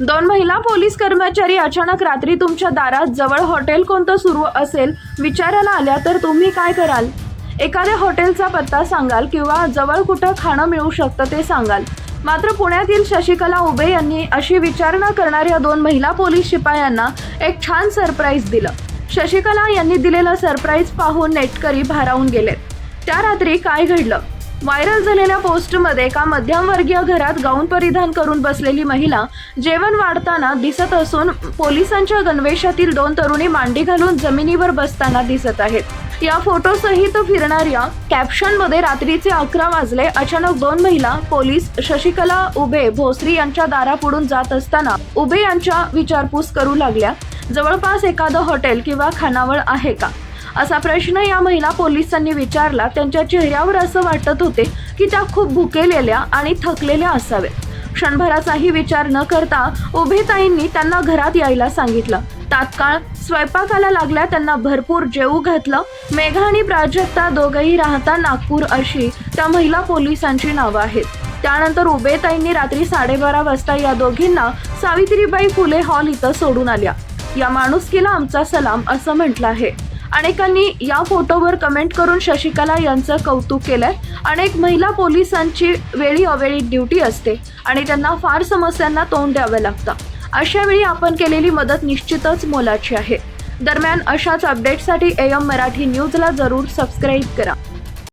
दोन महिला पोलीस कर्मचारी अचानक रात्री तुमच्या दारात जवळ हॉटेल कोणतं सुरू असेल विचारायला आल्या तर तुम्ही काय कराल? एखाद्या हॉटेलचा पत्ता सांगाल किंवा जवळ कुठं खाणं मिळू शकतं ते सांगाल. मात्र पुण्यातील शशिकला उबे यांनी अशी विचारणा करणाऱ्या दोन महिला पोलीस शिपायांना एक छान सरप्राईज दिलं. शशिकला यांनी दिलेलं सरप्राईज पाहून नेटकरी भारावून गेलेत. त्या रात्री काय घडलं? व्हायरल झालेल्या पोस्टमध्ये एका मध्यमवर्गीय घरात गाऊन परिधान करून बसलेली महिला जेवण वाढताना दिसत असून पोलिसांच्या गणवेशातील दोन तरुणी मांडी घालून जमिनीवर बसताना दिसत आहेत. या फोटोसहित फिरणाऱ्या कॅप्शनमध्ये रात्रीचे अकरा वाजले. अचानक दोन महिला पोलीस शशिकला उभे भोसरी यांच्या दारापुढून जात असताना उभे यांच्या विचारपूस करू लागल्या. जवळपास एखादं हॉटेल किंवा खानावळ आहे का? असा प्रश्न या महिला पोलिसांनी विचारला. त्यांच्या चेहऱ्यावर असं वाटत होते की त्या खूप भुकेलेल्या आणि थकलेल्या असाव्यात. क्षणभराचाही विचार न करता उभेताईंनी त्यांना घरात यायला सांगितलं. तात्काळ स्वयंपाकाला लागल्या त्यांना भरपूर जेवू घातलं. मेघा आणि प्राजक्ता दोघंही राहता नागपूर अशी त्या महिला पोलिसांची नावं आहेत. त्यानंतर उभेताईंनी रात्री साडेबारा वाजता या दोघींना सावित्रीबाई फुले हॉल इथं सोडून आल्या. या माणुसकीला आमचा सलाम असं म्हटलं आहे. अनेकांनी या फोटोवर कमेंट करून शशिकला यांचं कौतुक केलंय. अनेक महिला पोलिसांची वेळी अवेळी ड्युटी असते आणि त्यांना फार समस्यांना तोंड द्यावं लागतं. अशा वेळी आपण केलेली मदत निश्चितच मोलाची आहे. दरम्यान अशाच अपडेटसाठी एम मराठी न्यूजला जरूर सबस्क्राईब करा.